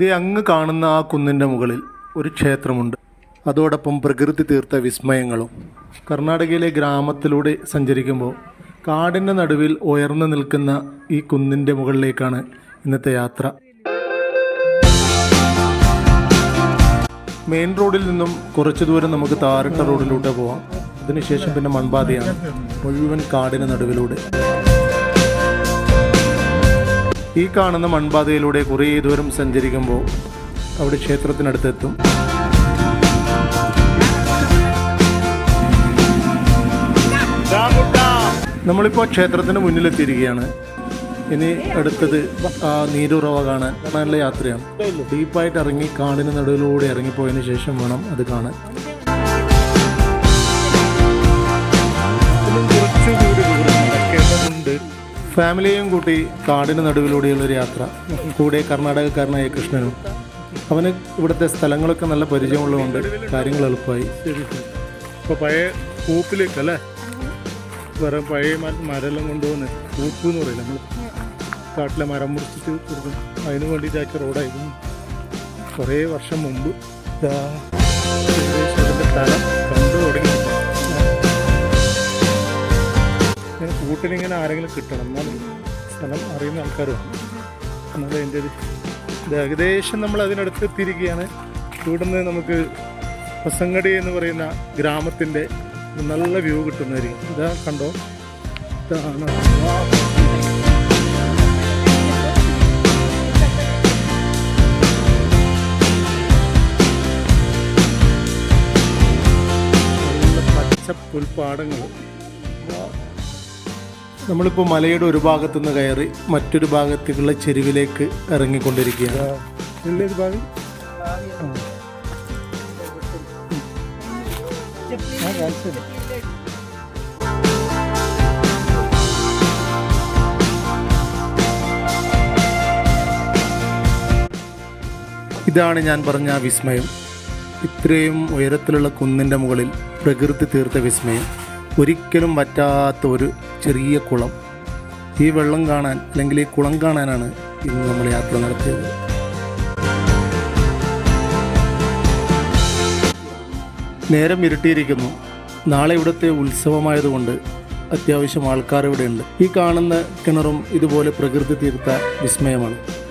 ദേ അങ്ങ് കാണുന്ന ആ കുന്നിന്റെ മുകളിൽ ഒരു ക്ഷേത്രമുണ്ട്. അതോടൊപ്പം പ്രകൃതി തീർത്ത വിസ്മയങ്ങളും. കർണാടകയിലെ ഗ്രാമത്തിലൂടെ സഞ്ചരിക്കുമ്പോൾ കാടിന്റെ നടുവിൽ ഉയർന്നു നിൽക്കുന്ന ഈ കുന്നിന്റെ മുകളിലേക്കാണ് ഇന്നത്തെ യാത്ര. മെയിൻ റോഡിൽ നിന്നും കുറച്ച് ദൂരം നമുക്ക് താരട്ട റോഡിലൂടെ പോവാം. അതിനുശേഷം പിന്നെ മൺപാതയാണ് മുഴുവൻ കാടിന് നടുവിലൂടെ. ഈ കാണുന്ന മൺപാതയിലൂടെ കുറേ ദൂരം സഞ്ചരിക്കുമ്പോൾ അവിടെ ക്ഷേത്രത്തിനടുത്തെത്തും. നമ്മളിപ്പോൾ ക്ഷേത്രത്തിന് മുന്നിലെത്തിയിരിക്കുകയാണ്. ഇനി അടുത്തത് ആ നീരുറവ കാണാൻ കാണാനുള്ള യാത്രയാണ്. ഡീപ്പായിട്ട് ഇറങ്ങി കാടിന് നടുവിലൂടെ ഇറങ്ങിപ്പോയതിന് ശേഷം വേണം അത് കാണാൻ. ഫാമിലിയെയും കൂട്ടി കാടിന് നടുവിലൂടെയുള്ളൊരു യാത്ര. കൂടെ കർണാടകക്കാരനായ കൃഷ്ണനും. അവന് ഇവിടുത്തെ സ്ഥലങ്ങളൊക്കെ നല്ല പരിചയമുള്ളതുകൊണ്ട് കാര്യങ്ങൾ എളുപ്പമായി. ഇപ്പോൾ പഴയ കൂപ്പിലേക്കല്ലേ വേറെ പഴയ മരമെല്ലാം കൊണ്ടുപോകുന്നത് കൂപ്പ് എന്ന് പറയില്ല നമ്മൾ കാട്ടിലെ മരം മുറിച്ചിട്ട് കൊടുക്കും അതിന് വേണ്ടിയിട്ടാക്കിയ റോഡായിരുന്നു കുറേ വർഷം മുമ്പ്. ഇങ്ങനെ ആരെങ്കിലും കിട്ടണം എന്നാലും സ്ഥലം അറിയുന്ന ആൾക്കാരുമാണ് എന്നാലും അതിന്റെ ഒരു ഏകദേശം നമ്മൾ അതിനടുത്ത് എത്തിയിരിക്കുകയാണ്. ഇവിടുന്ന് നമുക്ക് പസങ്ങടി എന്ന് പറയുന്ന ഗ്രാമത്തിന്റെ നല്ല വ്യൂ കിട്ടുന്നതായിരിക്കും. ഇതാ കണ്ടോ? ഇതാണ്. നല്ല പച്ച പുൽപ്പാടങ്ങൾ നമ്മളിപ്പോൾ മലയുടെ ഒരു ഭാഗത്തുനിന്ന് കയറി മറ്റൊരു ഭാഗത്തേക്കുള്ള ചെരുവിലേക്ക് ഇറങ്ങിക്കൊണ്ടിരിക്കുകയാണ്. ഇതാണ് ഞാൻ പറഞ്ഞ ആ വിസ്മയം. ഇത്രയും ഉയരത്തിലുള്ള കുന്നിന്റെ മുകളിൽ പ്രകൃതി തീർത്ത വിസ്മയം. ഒരിക്കലും പറ്റാത്ത ഒരു ചെറിയ കുളം. ഈ വെള്ളം കാണാൻ അല്ലെങ്കിൽ ഈ കുളം കാണാനാണ് ഇന്ന് നമ്മൾ യാത്ര നടത്തിയത്. നേരം ഇരുട്ടിയിരിക്കുന്നു. നാളെ ഇവിടുത്തെ ഉത്സവമായതുകൊണ്ട് അത്യാവശ്യം ആൾക്കാർ ഇവിടെയുണ്ട്. ഈ കാണുന്ന കിണറും ഇതുപോലെ പ്രകൃതി തീർത്ത വിസ്മയമാണ്.